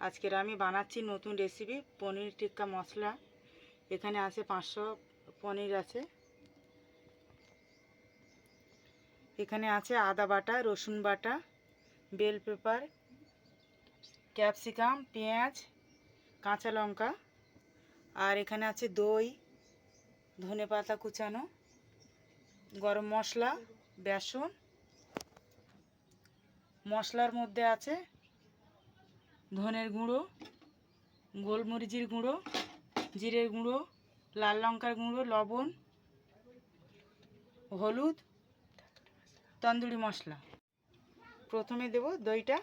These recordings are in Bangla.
আজকের আমি বানাচ্ছি নতুন রেসিপি পনির টিক্কা মশলা। এখানে আছে পাঁচশো পনির আছে। এখানে আছে আদা বাটা, রসুন বাটা বেল পেপার ক্যাপসিকাম পেঁয়াজ, কাঁচা লঙ্কা। আর এখানে আছে দই, ধনে পাতা কুচানো, গরম মশলা, বেসন। মশলার মধ্যে আছে ধনের গুঁড়ো, গোলমরিচের গুঁড়ো, জিরের গুঁড়ো, লাল লঙ্কার গুঁড়ো, লবণ, হলুদ, তন্দুরি মশলা। প্রথমে দেব দইটা।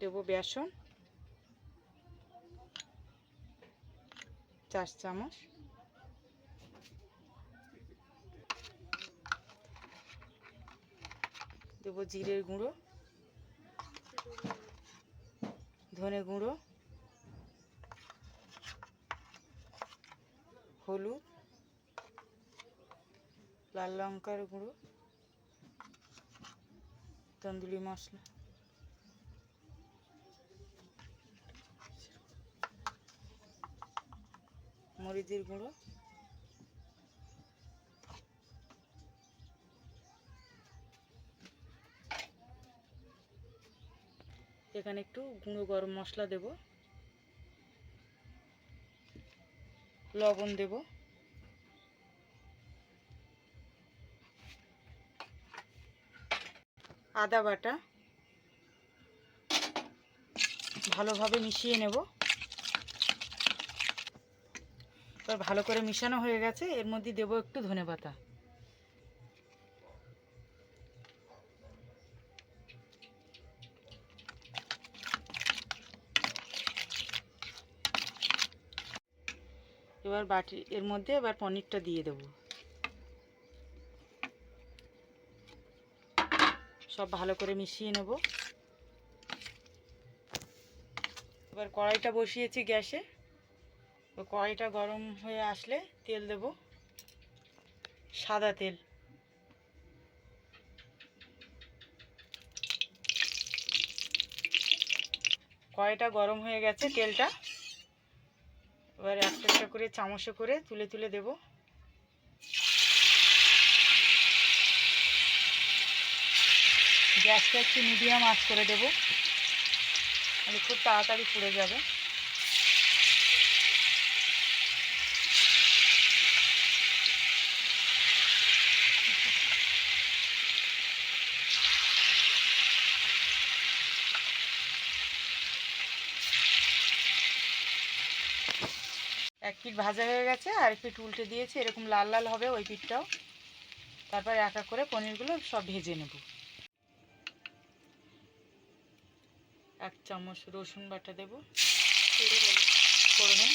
দেব বেসন, চার চামচ। দেবো জিরের গুঁড়ো ধনে গুঁড়ো হলুদ লাল লঙ্কার গুঁড়ো তন্দুরি মশলা। মরিচের গুঁড়ো। এখানে একটু গুঁড়ো গরম মশলা দেব। লবণ দেব। আদা বাটা ভালোভাবে মিশিয়ে নেব। এবার ভালো করে মিশানো হয়ে গেছে। এর মধ্যে দেব একটু ধনে পাতা। এবার বাটি, এর মধ্যে এবার পনিরটা দিয়ে দেব। সব ভালো করে মিশিয়ে নেব। এবার কড়াইটা বসিয়েছি গ্যাসে। কড়াইটা গরম হয়ে আসলে তেল দেব, সাদা তেল। কড়াইটা গরম হয়ে গেছে তেলটা। এবার একটা একটা করে চামচে করে তুলে তুলে দেব। গ্যাসটা একটু মিডিয়াম আঁচ করে দেব। খুব তাড়াতাড়ি পুড়ে যাবে। এক পিঠ ভাজা হয়ে গেছে, আর এক পিঠ উল্টে দিয়েছি, এরকম লাল লাল হবে ওই পিঠটাও। তারপর এক এক করে পনিরগুলো সব ভেজে নেব। এক চামচ রসুন বাটা দেব। করবেন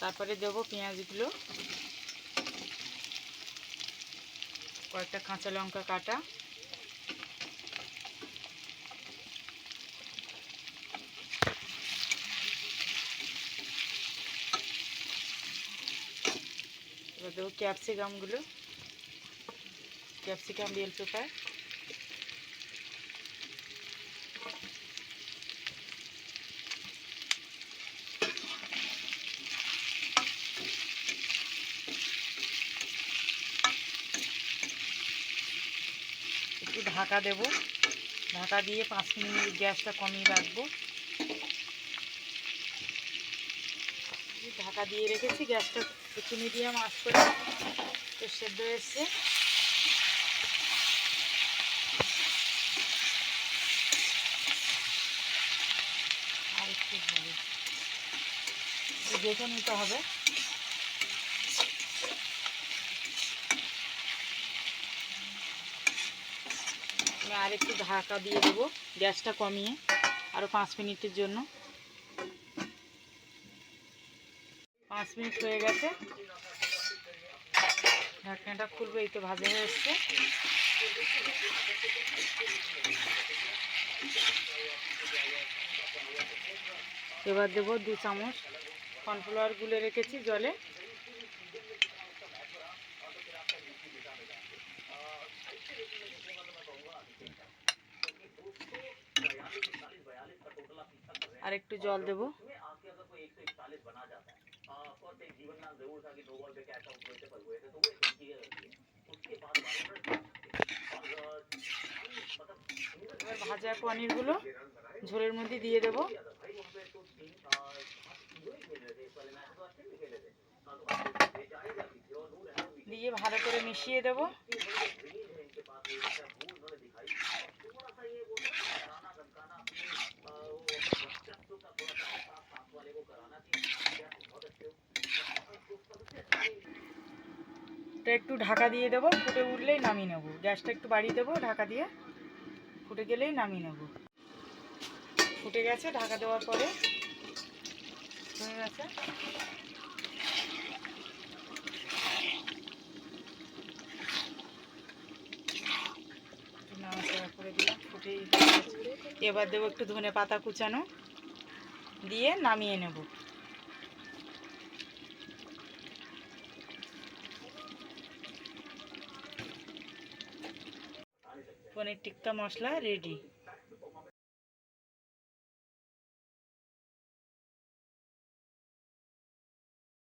তারপরে দেব পেঁয়াজগুলো। কয়েকটা কাঁচা লঙ্কা কাটা। এবার দেবো ক্যাপসিকামগুলো। ক্যাপসিকাম বেল পেপার ঢাকা দেব। ঢাকা দিয়ে পাঁচ মিনিট গ্যাসটা কমিয়ে রাখব। ঢাকা দিয়ে রেখেছি, গ্যাসটা একটু মিডিয়াম আঁচ করে তো সেদ্ধ এসছে আর একটু দেখে নিতে হবে। আমরা একটু ঢাকা দিয়ে দেবো গ্যাসটা কমিয়ে আরও পাঁচ মিনিটের জন্য। পাঁচ মিনিট হয়ে গেছে। ঢাকনাটা খুলবে, এই তো ভাজা হয়ে এসছে। এবার দেবো দু চামচ কর্নফ্লাওয়ার গুলে রেখেছি জলে। আর একটু জল দেবো। ভাজা পনিরগুলো ঝোলের মধ্যে দিয়ে দেবো দিয়ে ভালো করে মিশিয়ে দেবো। একটু ঢাকা দিয়ে দেবো, ফুটে উঠলেই নামিয়ে নেব। গ্যাসটা একটু বাড়িয়ে দেবো, ঢাকা দিয়ে ফুটে গেলেই নামিয়ে নেব। ফুটে গেছে, ঢাকা দেওয়ার পরে হয়ে গেছে একটু নাড়াচাড়া করে গেছে। এবার দেবো একটু ধনে পাতা কুচানো দিয়ে নামিয়ে নেব পনির টিক্কা মশলা রেডি